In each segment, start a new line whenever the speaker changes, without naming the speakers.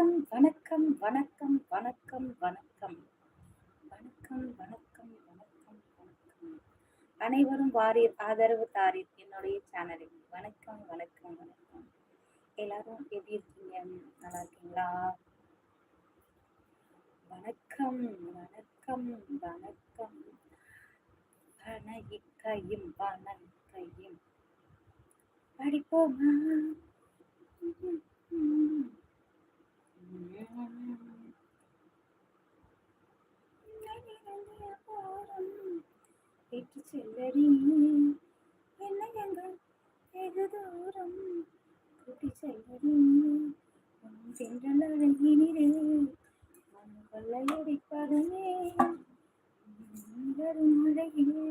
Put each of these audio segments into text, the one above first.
வணக்கம் வணக்கம் வணக்கம் வணக்கம் வணக்கம் வணக்கம் வணக்கம் வணக்கம் வணக்கம் அனைவரும் வாரீர் ஆதரவு தாரி என்னுடைய சேனலில் வணக்கம் வணக்கம் வணக்கம் எல்லாரும் எப்படி இருக்கீங்க நல்லா இருக்கீங்களா வணக்கம் வணக்கம் வணக்கம் வணக்கையும் வணக்கையும் படிப்போமா Mm-hmm. பெற்று செல்லடி என்ன எங்கள் வெகு தூரம் கூட்டி செல்லடி உன் சென்றல் அழகினிலே உன் கொள்ளையடிப்பதுமே வரும் அழகிலே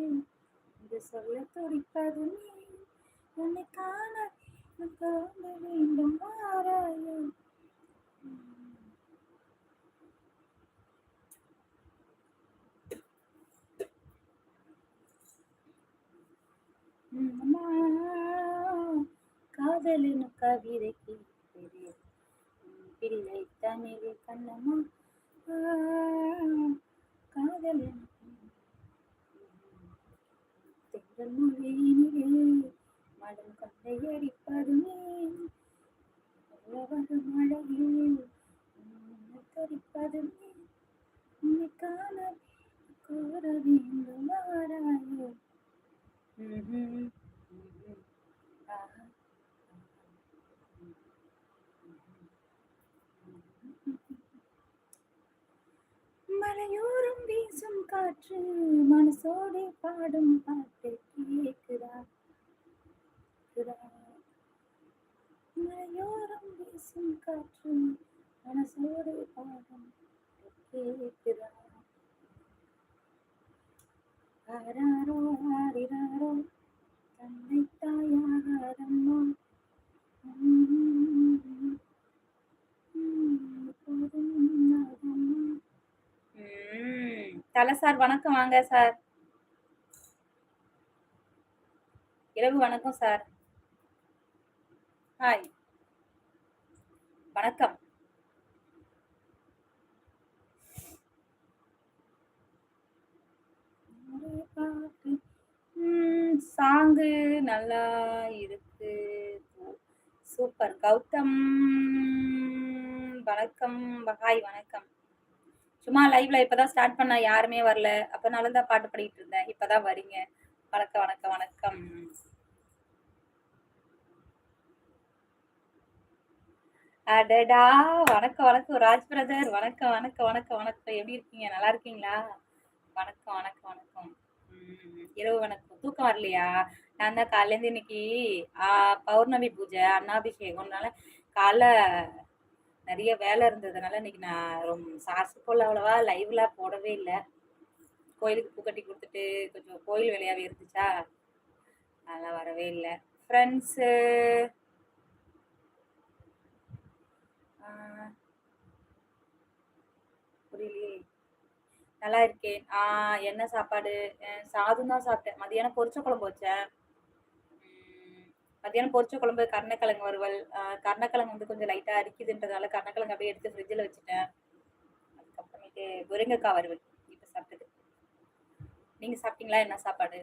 இது சொல்ல துடிப்பதுமே வேண்டும் ஆராயம் அம்மா காதலின் கவிதைக்கு பிள்ளை தமிழில் கண்ணம்மா காதலின் தெங்கள் மொழியினிலே மடம் கொண்டை அடிப்பதுமே வரும் காண கோர வேண்டும் ஆராயோ Mm-hmm. மலையோரும் வீசும் காற்று மனசோடு பாடும் பாட்டு கேட்கிறா மலையோரம் வீசும் காற்று மனசோடு பாடும் கேட்கிறா ஆராரோ ஆரிராரோ தன்னை தாயாக அம்மா
தலை சார் வணக்கம் வாங்க சார் இரவு வணக்கம் சார் ஹாய் வணக்கம் சாங்கு நல்லா இருக்கு சூப்பர் கௌதம் வணக்கம் பகாய் வணக்கம் சும்மா லைவ்ல இப்பதான் ஸ்டார்ட் பண்ண யாருமே வரல அப்பனாலதான் பாட்டு படிக்கிட்டு இருந்தேன் இப்பதான் வரீங்க வணக்கம் வணக்கம் வணக்கம் அடடா வணக்கம் வணக்கம் ராஜ் பிரதர் வணக்கம் வணக்கம் வணக்கம் வணக்கம் எப்படி இருக்கீங்க நல்லா இருக்கீங்களா வணக்கம் வணக்கம் வணக்கம் இரவு வணக்கம் தூக்கம் வரலையா நான் தான் காலையிலேருந்து இன்னைக்கு பௌர்ணமி பூஜை அண்ணாபிஷேகம்னால காலைல நிறைய வேலை இருந்ததுனால இன்னைக்கு நான் ரொம்ப சார்ஸ் போல் அவ்வளவா லைவ்லாம் போடவே இல்லை கோயிலுக்கு பூ கட்டி கொடுத்துட்டு கொஞ்சம் கோயில் வேலையாகவே இருந்துச்சா அதெல்லாம் வரவே இல்லை ஃப்ரெண்ட்ஸு புரியலையே நல்லா இருக்கேன் ஆ என்ன சாப்பாடு சாதம் தான் சாப்பிட்டேன் மதியானம் பொரிச்ச குழம்பு வச்சேன் மதியானம் பொரிச்ச குழம்பு கர்ணக்கிழங்கு வறுவல் ஆ, வந்து கொஞ்சம் லைட்டாக அரிக்குதுன்றதால கர்ணக்கிழங்கு அப்படியே எடுத்து ஃப்ரிட்ஜில் வச்சுட்டேன் அதுக்கப்புறமேட்டு முருங்கைக்காய் வறுவல் இப்போ சாப்பிட்டது நீங்கள் சாப்பிட்டீங்களா என்ன சாப்பாடு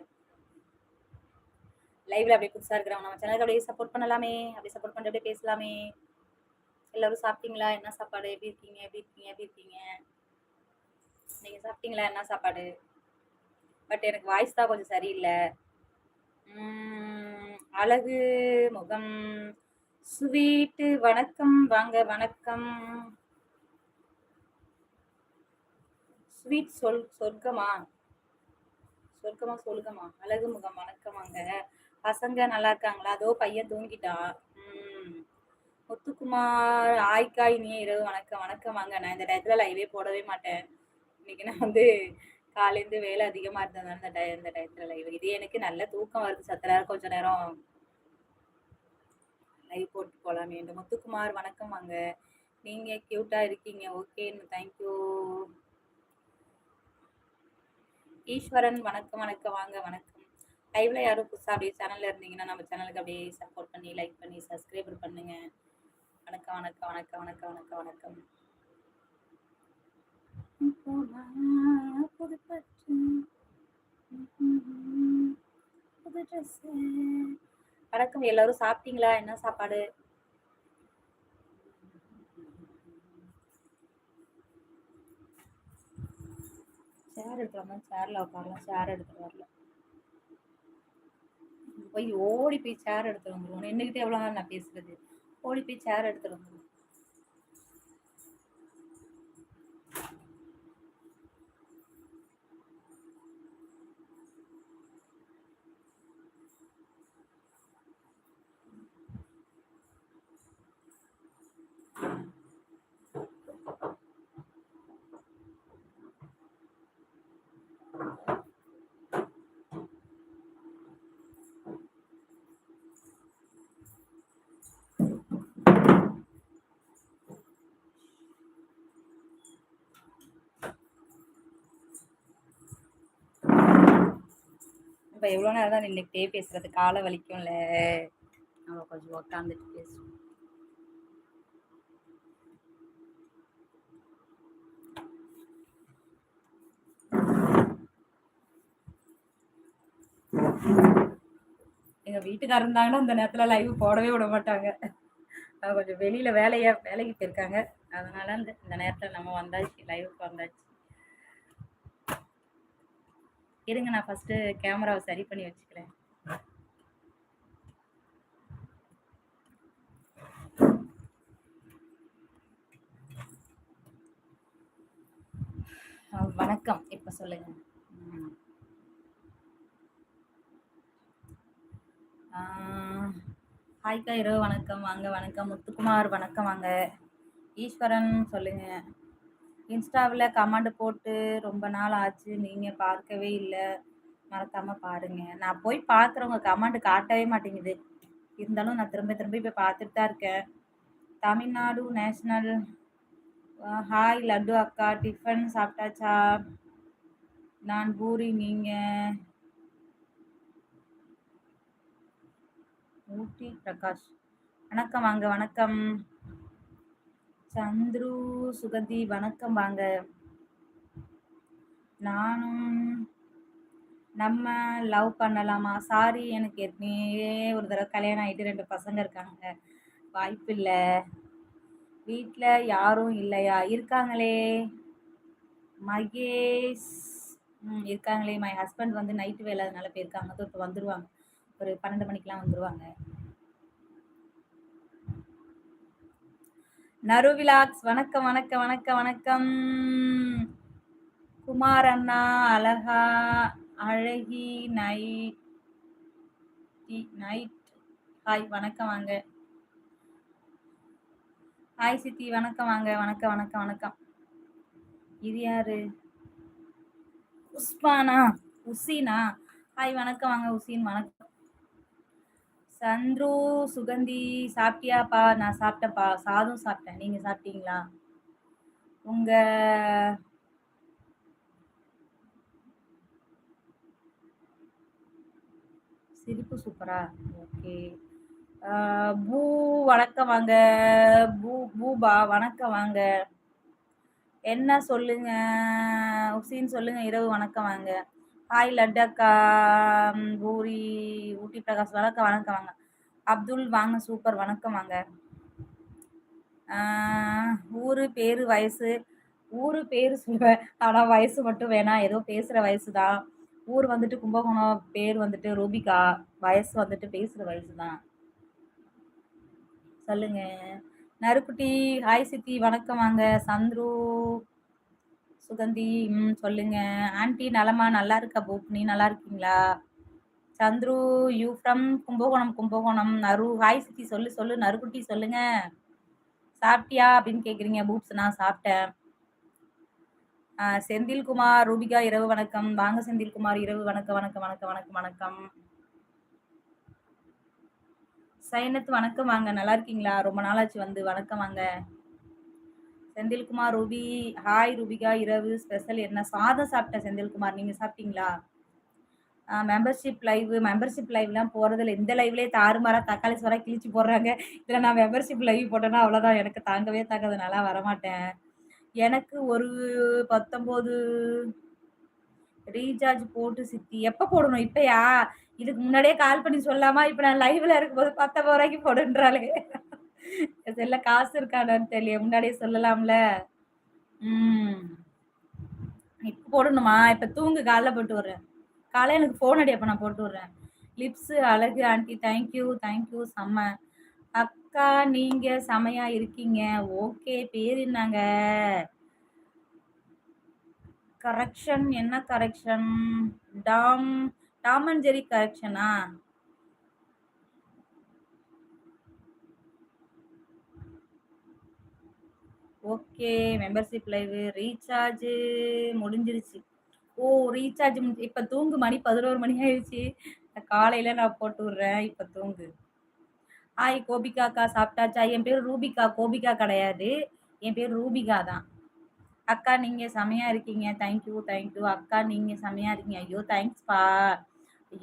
லைவ்ல அப்படியே புதுசாக இருக்கிறவங்க நம்ம சேனலுக்கு அப்படியே சப்போர்ட் பண்ணலாமே அப்படியே சப்போர்ட் பண்ணிட்டு அப்படியே பேசலாமே எல்லாரும் சாப்பிட்டீங்களா என்ன சாப்பாடு எப்படி இருக்கீங்க எப்படி இருக்கீங்க எப்படி இருக்கீங்க நீங்கள் சாப்பிட்டீங்களா என்ன சாப்பாடு பட் எனக்கு வாய்ஸ் தான் கொஞ்சம் சரியில்லை அழகு முகம் ஸ்வீட்டு வணக்கம் வாங்க வணக்கம் ஸ்வீட் சொல் சொர்க்கமா சொர்க்கமா சொல்லுங்கம்மா அழகு முகம் வணக்கம் வாங்க பசங்க நல்லா இருக்காங்களா அதோ பையன் தூங்கிட்டா முத்துக்குமார் ஆய்க்கா நீ இரவு வணக்கம் வணக்கம் வாங்க நான் இந்த டயத்துல லைவே போடவே மாட்டேன் இன்னைக்கு நான் வந்து காலையிலேருந்து வேலை அதிகமாக இருந்ததுனால இந்த டய இந்த டயத்தில் லைவ் இது எனக்கு நல்ல தூக்கம் வருது சத்தனார் கொஞ்ச நேரம் லைவ் போட்டு போகலாம் வேண்டும் முத்துக்குமார் வணக்கம் வாங்க நீங்கள் க்யூட்டாக இருக்கீங்க ஓகே தேங்க்யூ ஈஸ்வரன் வணக்கம் வணக்கம் வாங்க வணக்கம் லைவ்ல யாரும் புதுசாக அப்படியே சேனலில் இருந்தீங்கன்னா நம்ம சேனலுக்கு அப்படியே சப்போர்ட் பண்ணி லைக் பண்ணி சப்ஸ்கிரைபர் பண்ணுங்க வணக்கம் வணக்கம் வணக்கம் வணக்கம் வணக்கம் வணக்கம் புது பட்டு புது வணக்கம் எல்லாரும் சாப்பிட்டீங்களா என்ன சாப்பாடு சேர் எடுக்கலாமா சேரில் உட்காரலாம் சேர் எடுத்துட்டு வரல போய் ஓடி போய் சேர் எடுத்துட்டு வந்துடுவோம் நின்றுக்கிட்டே எவ்வளோ நாள் நான் பேசுறது ஓடி போய் சேர் எடுத்துட்டு வந்துடுவோம் இப்போ எவ்வளோ நேரம் தான் நின்றுக்கிட்டே பேசுறது காலை வலிக்கும்ல நம்ம கொஞ்சம் உட்காந்துட்டு பேசுவோம் எங்க வீட்டுக்காரர் இருந்தாங்கன்னா அந்த நேரத்துல லைவ் போடவே விட மாட்டாங்க கொஞ்சம் வெளியில வேலையா வேலைக்கு போயிருக்காங்க அதனால அந்த இந்த நேரத்துல நம்ம வந்தாச்சு லைவுக்கு வந்தாச்சு இருங்க நான் ஃபஸ்ட்டு கேமராவை சரி பண்ணி வச்சுக்கிறேன் வணக்கம் இப்போ சொல்லுங்க ஹாய்க்கா இரவு வணக்கம் வாங்க வணக்கம் முத்துக்குமார் வணக்கம் வாங்க ஈஸ்வரன் சொல்லுங்க இன்ஸ்டாவில் கமெண்ட் போட்டு ரொம்ப நாள் ஆச்சு நீங்கள் பார்க்கவே இல்லை மறக்காமல் பாருங்கள் நான் போய் பார்க்குறவங்க கமெண்ட் காட்டவே மாட்டேங்குது இருந்தாலும் நான் திரும்ப திரும்ப இப்போ பார்த்துட்டு தான் இருக்கேன் தமிழ்நாடு நேஷ்னல் ஹாய் லட்டு அக்கா டிஃபன் சாப்பிட்டாச்சா நான் பூரி நீங்கள் ஊட்டி பிரகாஷ் வணக்கம் அங்கே வணக்கம் சந்துரு சுகதி வணக்கம் வாங்க நானும் நம்ம லவ் பண்ணலாமா சாரி எனக்கு ஏற்கனவே ஒரு தடவை கல்யாணம் ஆகிட்டு ரெண்டு பசங்க இருக்காங்க வாய்ப்பு இல்லை வீட்டில் யாரும் இல்லையா இருக்காங்களே மகேஷ் ம் இருக்காங்களே மை ஹஸ்பண்ட் வந்து நைட்டு வேலை அதனால போயிருக்காங்க இப்போ வந்துடுவாங்க ஒரு பன்னெண்டு மணிக்கெலாம் வந்துடுவாங்க நருவிலாக்ஸ் வணக்கம் வணக்கம் வணக்கம் வணக்கம் குமார் அண்ணா அழகா அழகி நைட் நைட் ஹாய் வணக்கம் வாங்க ஹாய் சித்தி வணக்கம் வாங்க வணக்கம் வணக்கம் வணக்கம் இது யாரு உஸ்மானா உசீனா ஹாய் வணக்கம் வாங்க உசீன் வணக்கம் சந்துரு சுகந்தி சாப்பிட்டியாப்பா நான் சாப்பிட்டேன்ப்பா சாதம் சாப்பிட்டேன் நீங்க சாப்பிட்டீங்களா உங்க சிரிப்பு சூப்பரா ஓகே பூ வணக்கம் வாங்க பூ பூபா வணக்கம் வாங்க என்ன சொல்லுங்க உசின்னு சொல்லுங்க இரவு வணக்கம் வாங்க ஹாய் லட்டக்கா பூரி ஊட்டி பிரகாஷ் வணக்கம் வணக்கம் வாங்க அப்துல் வாங்க சூப்பர் வணக்கம் வாங்க ஊர் பேர் வயசு ஊர் பேர் சொல்லுவேன் ஆனால் வயசு மட்டும் வேணாம் ஏதோ பேசுகிற வயசு தான் ஊர் வந்துட்டு கும்பகோணம் பேர் வந்துட்டு ரூபிகா வயசு வந்துட்டு பேசுகிற வயசு தான் சொல்லுங்க நறுக்குட்டி ஹாய் சித்தி வணக்கம் வாங்க சந்துரு சுகந்தி ம் சொல்லுங்க ஆண்டி நலமா நல்லா இருக்கா பூப் நீ நல்லா இருக்கீங்களா சந்துரு யூ ஃப்ரம் கும்பகோணம் கும்பகோணம் நரு ஹாய் சித்தி சொல்லு சொல்லு நறுக்குட்டி சொல்லுங்க சாப்பிட்டியா அப்படின்னு கேட்குறீங்க பூப்ஸ் நான் சாப்பிட்டேன் செந்தில்குமார் ரூபிகா இரவு வணக்கம் வாங்க செந்தில்குமார் இரவு வணக்கம் வணக்கம் வணக்கம் வணக்கம் வணக்கம் சைனத் வணக்கம் வாங்க நல்லா இருக்கீங்களா ரொம்ப நாளாச்சு வந்து வணக்கம் வாங்க செந்தில்குமார் ரூபி ஹாய் ரூபிகா இரவு ஸ்பெஷல் என்ன சாதம் சாப்பிட்டேன் செந்தில்குமார் நீங்கள் சாப்பிட்டீங்களா மெம்பர்ஷிப் லைவ் மெம்பர்ஷிப் லைவ்லாம் போகிறதில்ல இந்த லைவ்லேயே தாறுமாறாக தக்காளி சோறாக கிழிச்சு போடுறாங்க இதில் நான் மெம்பர்ஷிப் லைவ் போட்டேன்னா அவ்வளோதான் எனக்கு தாங்கவே தாங்கிறது நல்லா வரமாட்டேன் எனக்கு ஒரு பத்தொம்போது ரீசார்ஜ் போட்டு சித்தி எப்போ போடணும் இப்போயா இதுக்கு முன்னாடியே கால் பண்ணி சொல்லாமா இப்போ நான் லைவில் இருக்கும்போது பத்தொம்பது ரூபாய்க்கு போடுன்றாலே செல்ல காசு இருக்காடான்னு தெரியல முன்னாடியே சொல்லலாம்ல ம் இப்போ போடணுமா இப்போ தூங்கு காலைல போட்டு விட்றேன் காலையில் எனக்கு ஃபோன் அடி அப்போ நான் போட்டு விட்றேன் லிப்ஸ் அழகு ஆண்டி தேங்க்யூ தேங்க்யூ செம்ம அக்கா நீங்கள் செமையா இருக்கீங்க ஓகே பேர் என்னங்க கரெக்ஷன் என்ன correction Tom Tom and Jerry கரெக்ஷனா ஓகே மெம்பர்ஷிப் லைவ் ரீசார்ஜ் முடிஞ்சிருச்சு ஓ ரீசார்ஜ் இப்போ தூங்கு மணி பதினோரு மணி ஆயிடுச்சு காலையில் நான் போட்டு விட்றேன் இப்போ தூங்கு ஹாய் அக்கா சாப்பிட்டாச்சா என் பேர் ரூபிகா கோபிகா கிடையாது என் பேர் ரூபிகா தான் அக்கா நீங்கள் செமையாக இருக்கீங்க தேங்க்யூ தேங்க்யூ அக்கா நீங்கள் செமையாக இருக்கீங்க ஐயோ தேங்க்ஸ்ப்பா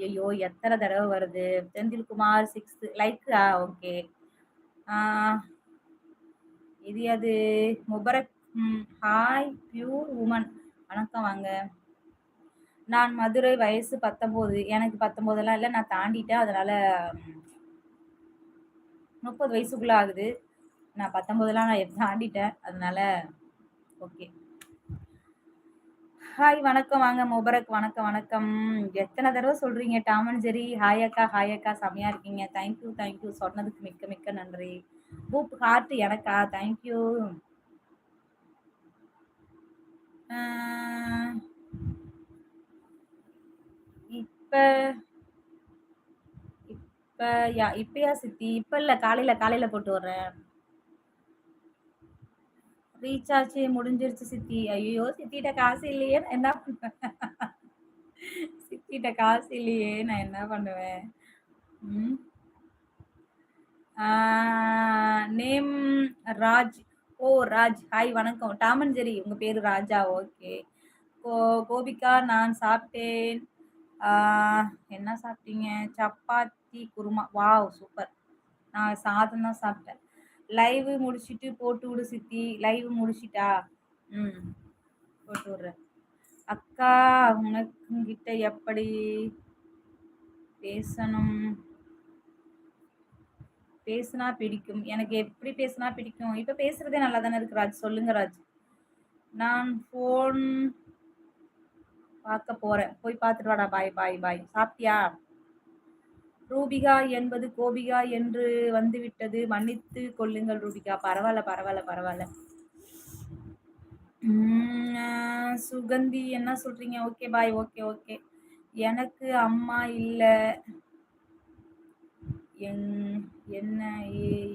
ஐயோ எத்தனை தடவை வருது செந்தில்குமார் சிக்ஸ்த்து லைக் ஓகே இது அது முபரக் ஹாய் பியூர் உமன் வணக்கம் வாங்க நான் மதுரை வயசு பத்தொம்போது எனக்கு பத்தொம்போதெல்லாம் இல்லை நான் தாண்டிட்டேன் அதனால் முப்பது வயசுக்குள்ளே ஆகுது நான் பத்தொம்போதெல்லாம் நான் தாண்டிட்டேன் அதனால் ஓகே ஹாய் வணக்கம் வாங்க முபரக் வணக்கம் வணக்கம் எத்தனை தடவை சொல்கிறீங்க டாமன் ஜெரி ஹாய் அக்கா ஹாய் அக்கா செம்மையாக இருக்கீங்க தேங்க்யூ தேங்க்யூ சொன்னதுக்கு மிக்க மிக்க நன்றி பூப் ஹார்ட் எனக்கா தேங்க்யூ இப்ப இப்ப யா இப்பயா சித்தி இப்ப இல்லை காலையில் காலையில் போட்டு வர்றேன் ரீசார்ஜ் முடிஞ்சிருச்சு சித்தி ஐயோ சித்திட்ட காசு இல்லையே நான் என்ன பண்ணுவேன் சித்திட்ட காசு இல்லையே நான் என்ன பண்ணுவேன் உம் நேம் ராஜ் ஓ ராஜ் ஹாய் வணக்கம் டாமன் ஜெரி உங்க பேரு ராஜா ஓகே கோ கோபிகா நான் சாப்பிட்டேன் என்ன சாப்பிட்டீங்க சப்பாத்தி குருமா வாவ் சூப்பர் நான் சாதம் தான் சாப்பிட்டேன் லைவ் முடிச்சுட்டு போட்டு விடு சித்தி லைவ் முடிச்சிட்டா ம் போட்டு விடுறேன் அக்கா உனக்கு கிட்ட எப்படி பேசணும் பேசுனா பிடிக்கும் எனக்கு எப்படி பேசுனா பிடிக்கும் இப்போ பேசுறதே நல்லா தானே இருக்கு ராஜ் சொல்லுங்க ராஜ் நான் ஃபோன் பார்க்க போறேன் போய் பார்த்துட்டு வாடா பாய் பாய் பாய் சாப்பிட்டியா ரூபிகா என்பது கோபிகா என்று வந்துவிட்டது மன்னித்து கொள்ளுங்கள் ரூபிகா பரவாயில்ல பரவாயில்ல பரவாயில்ல சுகந்தி என்ன சொல்றீங்க ஓகே பாய் ஓகே ஓகே எனக்கு அம்மா இல்லை என் என்ன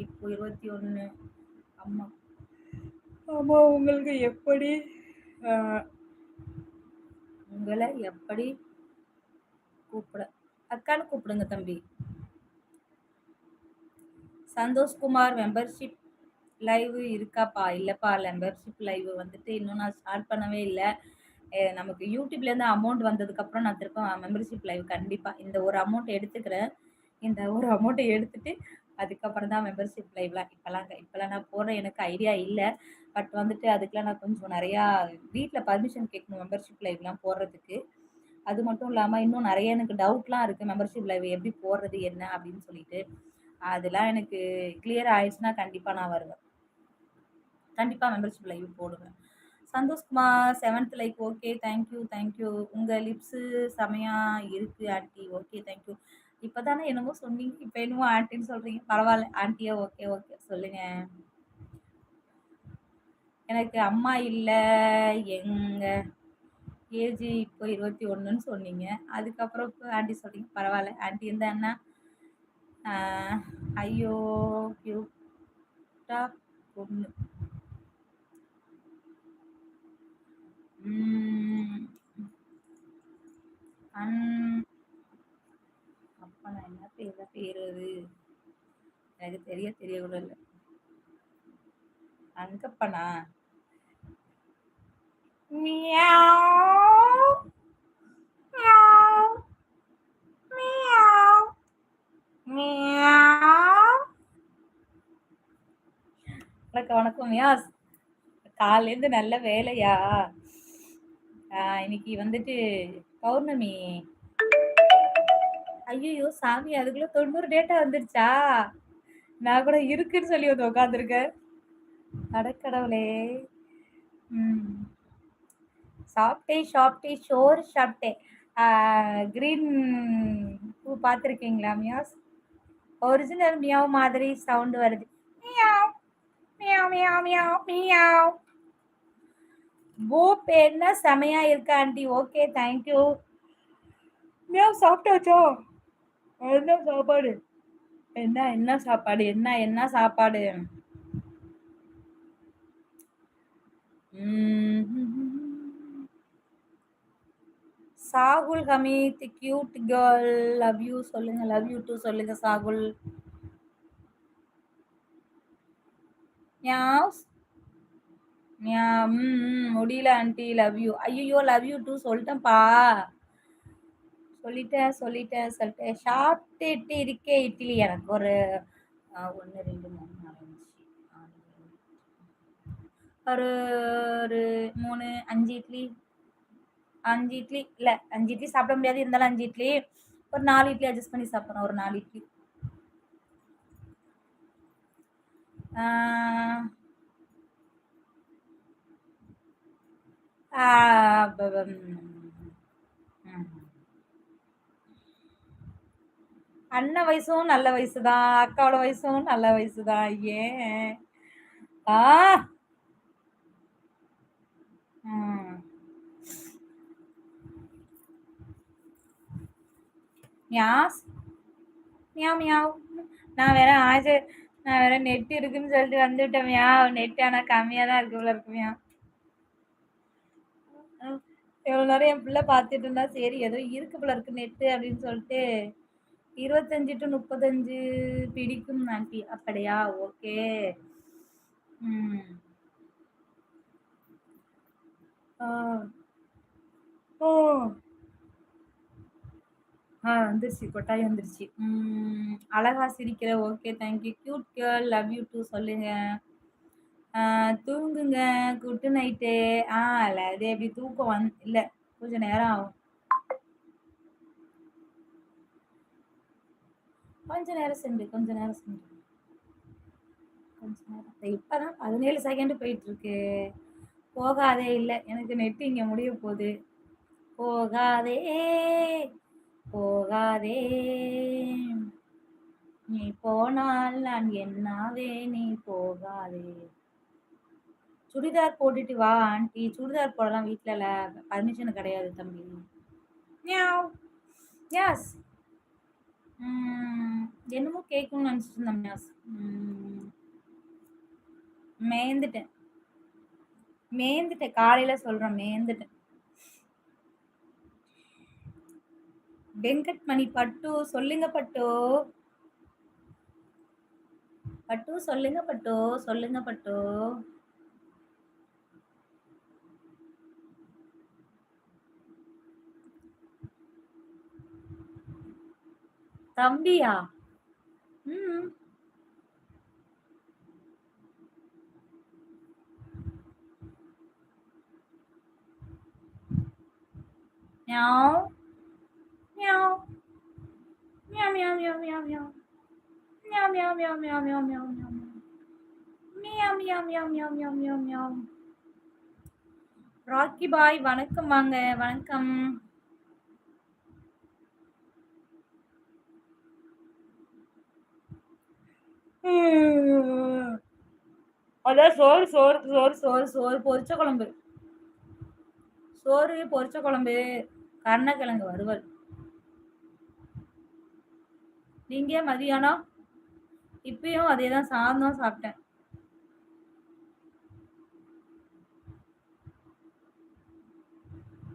இப்போ இருபத்தி ஒன்று அம்மா அம்மா உங்களுக்கு எப்படி உங்களை எப்படி கூப்பிட அக்கான்னு கூப்பிடுங்க தம்பி சந்தோஷ்குமார் மெம்பர்ஷிப் லைவ் இருக்காப்பா இல்லைப்பா மெம்பர்ஷிப் லைவ் வந்துட்டு இன்னும் நான் ஸ்டார்ட் பண்ணவே இல்லை நமக்கு யூடியூப்லேருந்து அமௌண்ட் வந்ததுக்கப்புறம் நான் திருப்ப மெம்பர்ஷிப் லைவ் கண்டிப்பாக இந்த ஒரு அமௌண்ட் எடுத்துக்கிறேன் இந்த ஒரு அமௌண்ட்டை எடுத்துட்டு அதுக்கப்புறம் தான் மெம்பர்ஷிப் லைவ்லாம் இப்போலாம் இப்போலாம் நான் போகிற எனக்கு ஐடியா இல்லை பட் வந்துட்டு அதுக்கெலாம் நான் கொஞ்சம் நிறையா வீட்டில் பர்மிஷன் கேட்கணும் மெம்பர்ஷிப் லைவ்லாம் போடுறதுக்கு அது மட்டும் இல்லாமல் இன்னும் நிறைய எனக்கு டவுட்லாம் இருக்குது மெம்பர்ஷிப் லைவ் எப்படி போடுறது என்ன அப்படின்னு சொல்லிட்டு அதெல்லாம் எனக்கு கிளியர் ஆயிடுச்சுன்னா கண்டிப்பாக நான் வருவேன் கண்டிப்பாக மெம்பர்ஷிப் லைவ் போடுவேன் Santhoshkumar seventh like okay thank you thank you உங்கள் லிப்ஸு செமையாக இருக்குது ஆண்டி ஓகே தேங்க்யூ இப்போ தானே என்னமோ சொன்னீங்க இப்போ என்னமோ ஆண்டின்னு சொல்கிறீங்க பரவாயில்ல ஆண்டியே ஓகே ஓகே சொல்லுங்க எனக்கு அம்மா இல்லை எங்க ஏஜ் இப்போ இருபத்தி ஒன்றுன்னு சொன்னீங்க அதுக்கப்புறம் இப்போ ஆண்டி சொல்கிறீங்க பரவாயில்ல ஆண்டி என்ன ஐயோ கியூட்டா பொண்ணு அன் அப்போ நான் என்ன பேர பேருது எனக்கு தெரிய தெரிய கூட இல்லை அங்கப்பனா மியாவ் மியாவ் மியாவ் மியாவ் வணக்கம் வணக்கம் மியாஸ் காலேருந்து நல்ல வேலையா இன்னைக்கு வந்துட்டு பௌர்ணமி ஐயோ சாமி அதுக்குள்ள தொண்ணூறு டேட்டா வந்துருச்சா நான் கூட இருக்குன்னு சொல்லி வந்து உட்காந்துருக்கேன் அடக்கடவுளே ம் சாப்பிட்டே சாப்பிட்டே சோறு சாப்பிட்டேன் க்ரீன் பூ பார்த்துருக்கீங்களா மியாஸ் ஒரிஜினல் மியாவ் மாதிரி சவுண்டு வருது meow meow meow meow meow பூப் என்ன செமையா இருக்கா ஆண்டி ஓகே தேங்க்யூ மியாவ் சாப்பிட்டாச்சோ என்ன சாப்பாடு என்ன என்ன சாப்பாடு என்ன என்ன சாப்பாடு Sahul Hameed cute girl love you சொல்லுங்க லவ் யூ டூ சொல்லுங்க சாகுல் முடியல ஆண்டி லவ் யூ ஐயோ லவ் யூ டூ சொல்லிட்டேன்ப்பா சொல்லிட்டேன் சொல்லிட்டேன் சொல்லிட்டேன் சாப்பிட்டுட்டு இருக்கே இட்லி எனக்கு ஒரு ஒன்று ரெண்டு மூணு நாலு ஒரு ஒரு மூணு அஞ்சு இட்லி அஞ்சு இட்லி இல்லை அஞ்சு இட்லி சாப்பிட முடியாது இருந்தாலும் அஞ்சு இட்லி ஒரு நாலு இட்லி அட்ஜஸ்ட் பண்ணி சாப்பிட்றோம் ஒரு நாலு இட்லி ஆஹ் அண்ணன் வயசும் நல்ல வயசு தான் அக்காவோட வயசும் நல்ல வயசு தான் ஏன் ஆ நான் வேற ஆஜ நான் வேற நெட் இருக்குன்னு சொல்லிட்டு வந்துவிட்டேன் நெட் ஆனால் கம்மியாக தான் இருக்கு இருக்குமியா இருக்கு எவ்வளோ நேரம் என் பிள்ளை பார்த்துட்டு இருந்தா சரி ஏதோ இருக்கு போல இருக்கு நெட்டு அப்படின்னு சொல்லிட்டு இருபத்தஞ்சு டு முப்பத்தஞ்சு பிடிக்கும் ஆண்டி அப்படியா ஓகே ஓ ஆ வந்துருச்சு கொட்டாய் வந்துருச்சு அழகா சிரிக்கிற okay thank you cute girl love you too சொல்லுங்க தூங்குங்க குட் நைட்டு ஆ இல்லை அது எப்படி தூக்கம் வந் இல்லை கொஞ்சம் நேரம் ஆகும் கொஞ்ச நேரம் சென்று கொஞ்ச நேரம் சென்று கொஞ்ச நேரம் இப்போதான் பதினேழு செகண்ட் போயிட்டு இருக்கு போகாதே இல்லை எனக்கு நெட்டு இங்கே முடிய போகுது போகாதே போகாதே நீ போனால் நான் என்னாவே நீ போகாதே சுடிதார் போட்டுட்டு வா ஆண்டி சுடிதார் போடலாம் வீட்டில் பர்மிஷன் கிடையாது தம்பி யாஸ் என்னமோ கேட்கணும்னு நினச்சிட்டு இருந்தேன் மேந்துட்டேன் மேந்துட்டேன் காலையில் சொல்கிறேன் மேந்துட்டேன் வெங்கட் மணி பட்டு சொல்லுங்க பட்டு பட்டு சொல்லுங்க பட்டு சொல்லுங்க பட்டு தம்பியா ம் Meow. Meow. Meow meow meow meow meow. Meow meow meow meow meow meow meow. Meow meow meow meow meow meow meow. Rocky boy வணக்கம் வாங்க வணக்கம் அதான் சோறு சோறு சோறு சோறு சோறு பொரிச்ச குழம்பு சோறு பொரிச்ச குழம்பு கருணக்கிழங்கு வறுவல் நீங்க மதியானம் இப்பயும் அதே தான் சாதம் சாப்பிட்டேன்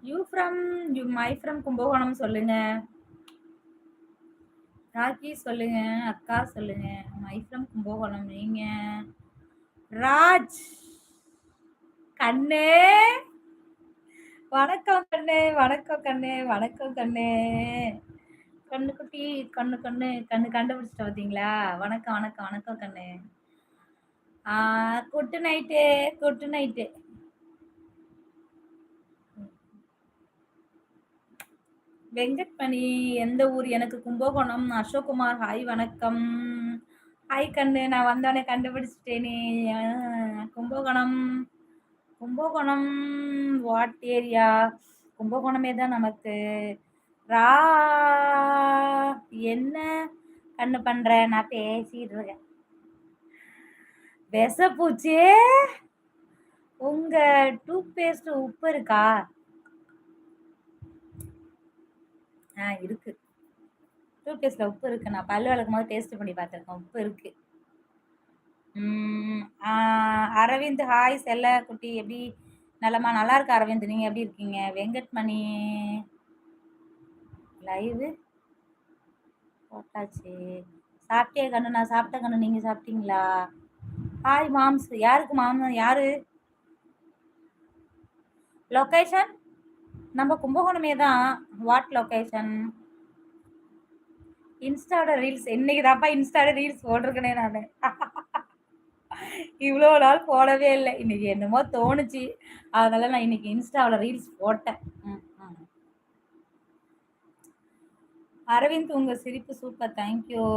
you from you my from Kumbakonam சொல்லுங்க ராக்கி சொல்லுங்க அக்கா சொல்லுங்க மைஃப்ரம் கும்பகோணம் நீங்க ராஜ் கண்ணு வணக்கம் கண்ணு வணக்கம் கண்ணு வணக்கம் கண்ணு கண்ணு குட்டி கண்ணு கண்ணு கண்ணு கண்டுபிடிச்சிட்ட பார்த்தீங்களா வணக்கம் வணக்கம் வணக்கம் கண்ணு good night good night Venkatmani எந்த ஊர் எனக்கு கும்பகோணம் அசோக்குமார் ஹாய் வணக்கம் ஹாய் கண்ணு நான் வந்தோடனே கண்டுபிடிச்சிட்டேனே கும்பகோணம் கும்பகோணம் வாட் ஏரியா கும்பகோணமே தான் நமக்கு ரா என்ன கண்ணு பண்ற நான் பேசிட்டு இருக்கேன் விசப்பூச்சே உங்க டூத் பேஸ்ட் உப்பு இருக்கா ஆ இருக்குது டூத் பேஸ்ட்டில் உப்பு இருக்குது நான் பல்லு வளர்க்கும் போது டேஸ்ட் பண்ணி பார்த்துருக்கேன் உப்பு இருக்குது அரவிந்த் ஹாய் செல்ல குட்டி எப்படி நல்லமா நல்லா இருக்கு அரவிந்த் நீங்கள் எப்படி இருக்கீங்க வெங்கட்மணி லைவு போட்டாச்சு சாப்பிட்டே கண்ணு நான் சாப்பிட்ட கண்ணு நீங்கள் சாப்பிட்டீங்களா ஹாய் மாம்ஸ் யாருக்கு மாம் யாரு லொக்கேஷன் நம்ம கும்பகோணமே தான் வாட் லொக்கேஷன் இன்ஸ்டாவோட ரீல்ஸ் இன்னைக்கு தான்ப்பா இன்ஸ்டாவோட ரீல்ஸ் போட்டிருக்கனே நான் இவ்வளோ நாள் போடவே இல்லை இன்னைக்கு என்னமோ தோணுச்சு அதனால நான் இன்னைக்கு இன்ஸ்டாவில் ரீல்ஸ் போட்டேன் அரவிந்த் உங்கள் சிரிப்பு சூப்பர் தேங்க்யூ